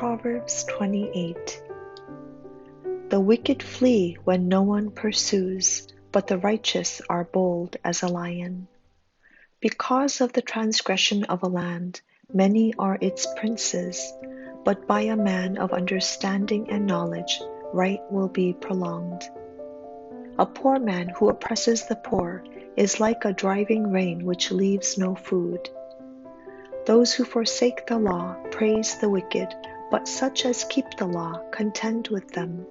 Proverbs 28 The wicked flee when no one pursues, but the righteous are bold as a lion. Because of the transgression of a land, many are its princes, but by a man of understanding and knowledge, right will be prolonged. A poor man who oppresses the poor is like a driving rain which leaves no food. Those who forsake the law praise the wicked, but such as keep the law contend with them.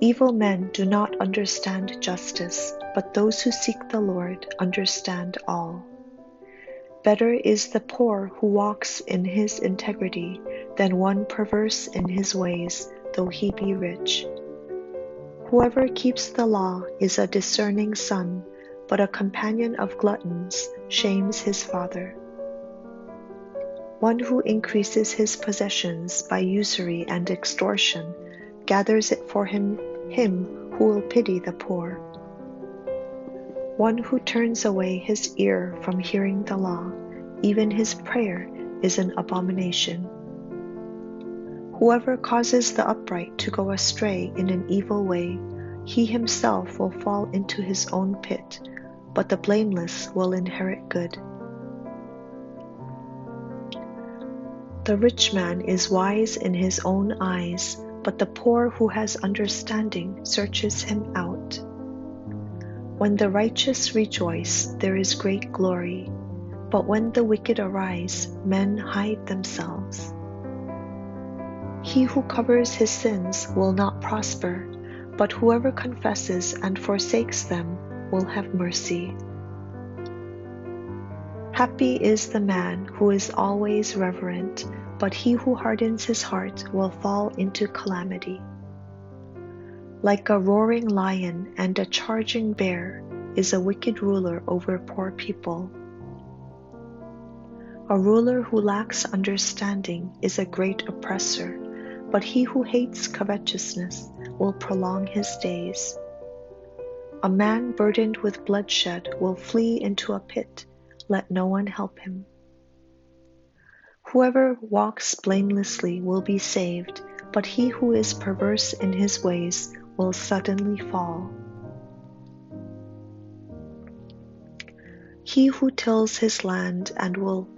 Evil men do not understand justice, but those who seek the Lord understand all. Better is the poor who walks in his integrity than one perverse in his ways, though he be rich. Whoever keeps the law is a discerning son, but a companion of gluttons shames his father. One who increases his possessions by usury and extortion gathers it for him, him who will pity the poor. One who turns away his ear from hearing the law, even his prayer is an abomination. Whoever causes the upright to go astray in an evil way, he himself will fall into his own pit, but the blameless will inherit good. The rich man is wise in his own eyes, but the poor who has understanding searches him out. When the righteous rejoice, there is great glory, but when the wicked arise, men hide themselves. He who covers his sins will not prosper, but whoever confesses and forsakes them will have mercy. Happy is the man who is always reverent, but he who hardens his heart will fall into calamity. Like a roaring lion and a charging bear is a wicked ruler over poor people. A ruler who lacks understanding is a great oppressor, but he who hates covetousness will prolong his days. A man burdened with bloodshed will flee into a pit let no one help him. Whoever walks blamelessly will be saved, but he who is perverse in his ways will suddenly fall. He who tills his land and will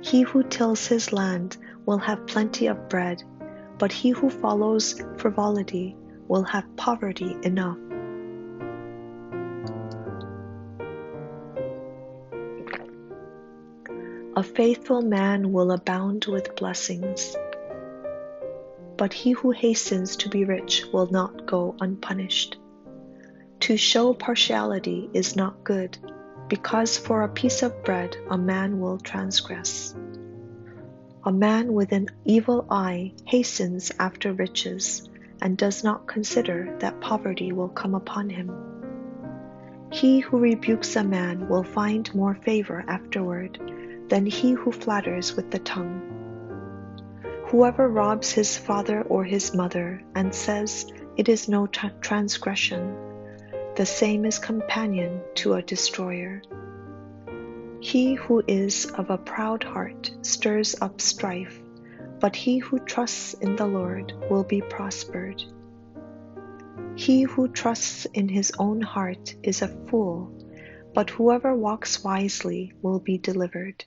he who tills his land will have plenty of bread, but he who follows frivolity will have poverty enough. A faithful man will abound with blessings, but he who hastens to be rich will not go unpunished. To show partiality is not good, because for a piece of bread a man will transgress. A man with an evil eye hastens after riches and does not consider that poverty will come upon him. He who rebukes a man will find more favor afterward than he who flatters with the tongue. Whoever robs his father or his mother and says, It is no tra- transgression, the same is companion to a destroyer. He who is of a proud heart stirs up strife, but he who trusts in the Lord will be prospered. He who trusts in his own heart is a fool, but whoever walks wisely will be delivered.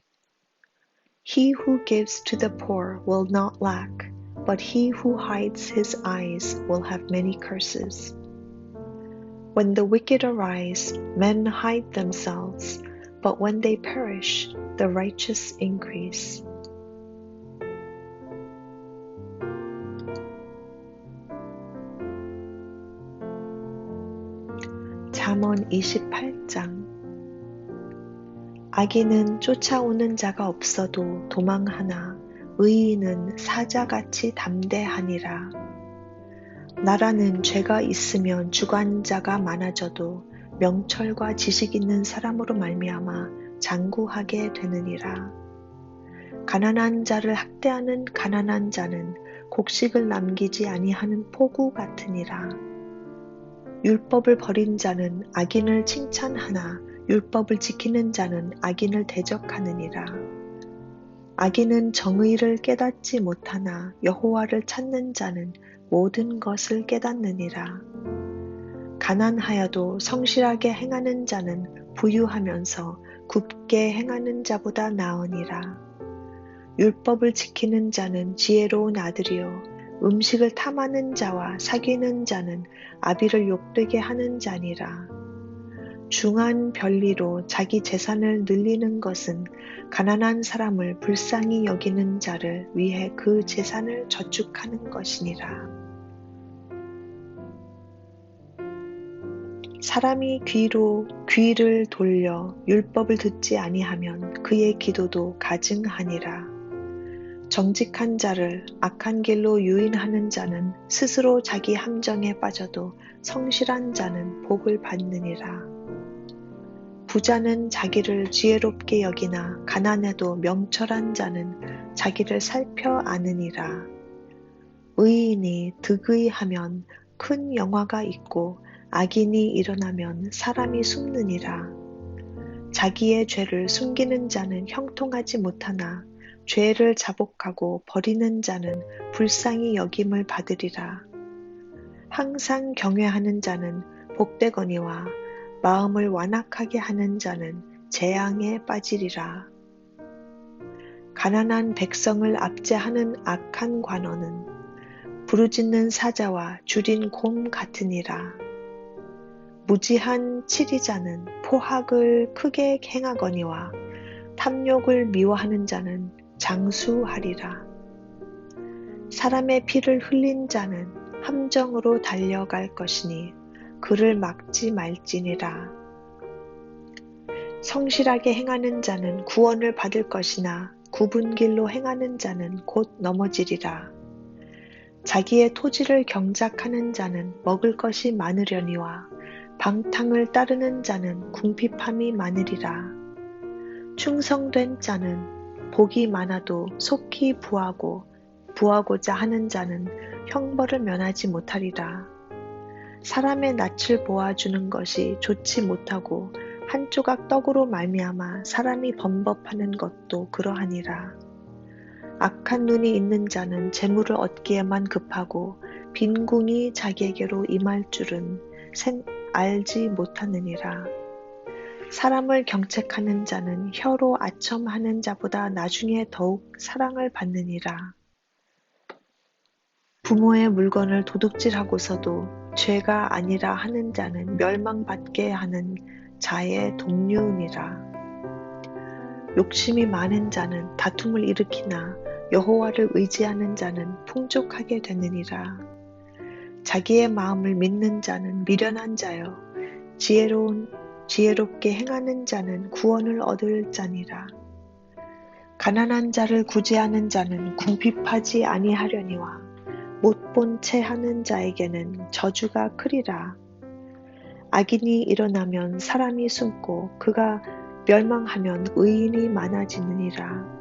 He who gives to the poor will not lack, but he who hides his eyes will have many curses. When the wicked arise, men hide themselves, but when they perish, the righteous increase. 잠언 28장 악인은 쫓아오는 자가 없어도 도망하나 의인은 사자같이 담대하니라. 나라는 죄가 있으면 주관자가 많아져도 명철과 지식 있는 사람으로 말미암아 장구하게 되느니라. 가난한 자를 학대하는 가난한 자는 곡식을 남기지 아니하는 포구 같으니라. 율법을 버린 자는 악인을 칭찬하나 율법을 지키는 자는 악인을 대적하느니라. 악인은 정의를 깨닫지 못하나 여호와를 찾는 자는 모든 것을 깨닫느니라. 가난하여도 성실하게 행하는 자는 부유하면서 굽게 행하는 자보다 나으니라. 율법을 지키는 자는 지혜로운 아들이요 음식을 탐하는 자와 사귀는 자는 아비를 욕되게 하는 자니라. 중한 별리로 자기 재산을 늘리는 것은 가난한 사람을 불쌍히 여기는 자를 위해 그 재산을 저축하는 것이니라. 사람이 귀로 귀를 돌려 율법을 듣지 아니하면 그의 기도도 가증하니라. 정직한 자를 악한 길로 유인하는 자는 스스로 자기 함정에 빠져도 성실한 자는 복을 받느니라. 부자는 자기를 지혜롭게 여기나 가난해도 명철한 자는 자기를 살펴 아느니라. 의인이 득의하면 큰 영화가 있고 악인이 일어나면 사람이 숨느니라. 자기의 죄를 숨기는 자는 형통하지 못하나 죄를 자복하고 버리는 자는 불쌍히 여김을 받으리라. 항상 경외하는 자는 복되거니와 마음을 완악하게 하는 자는 재앙에 빠지리라. 가난한 백성을 압제하는 악한 관원은 부르짖는 사자와 줄인 곰 같으니라. 무지한 치리자는 포학을 크게 행하거니와 탐욕을 미워하는 자는 장수하리라. 사람의 피를 흘린 자는 함정으로 달려갈 것이니 그를 막지 말지니라. 성실하게 행하는 자는 구원을 받을 것이나 굽은 길로 행하는 자는 곧 넘어지리라. 자기의 토지를 경작하는 자는 먹을 것이 많으려니와 방탕을 따르는 자는 궁핍함이 많으리라. 충성된 자는 복이 많아도 속히 부하고 부하고자 하는 자는 형벌을 면하지 못하리라. 사람의 낯을 보아주는 것이 좋지 못하고 한 조각 떡으로 말미암아 사람이 범법하는 것도 그러하니라. 악한 눈이 있는 자는 재물을 얻기에만 급하고 빈궁이 자기에게로 임할 줄은 생, 알지 못하느니라. 사람을 경책하는 자는 혀로 아첨하는 자보다 나중에 더욱 사랑을 받느니라. 부모의 물건을 도둑질하고서도 죄가 아니라 하는 자는 멸망받게 하는 자의 동류니라. 욕심이 많은 자는 다툼을 일으키나 여호와를 의지하는 자는 풍족하게 되느니라. 자기의 마음을 믿는 자는 미련한 자요 지혜로운 지혜롭게 행하는 자는 구원을 얻을 자니라. 가난한 자를 구제하는 자는 궁핍하지 아니하려니와 못 본 채 하는 자에게는 저주가 크리라. 악인이 일어나면 사람이 숨고 그가 멸망하면 의인이 많아지느니라.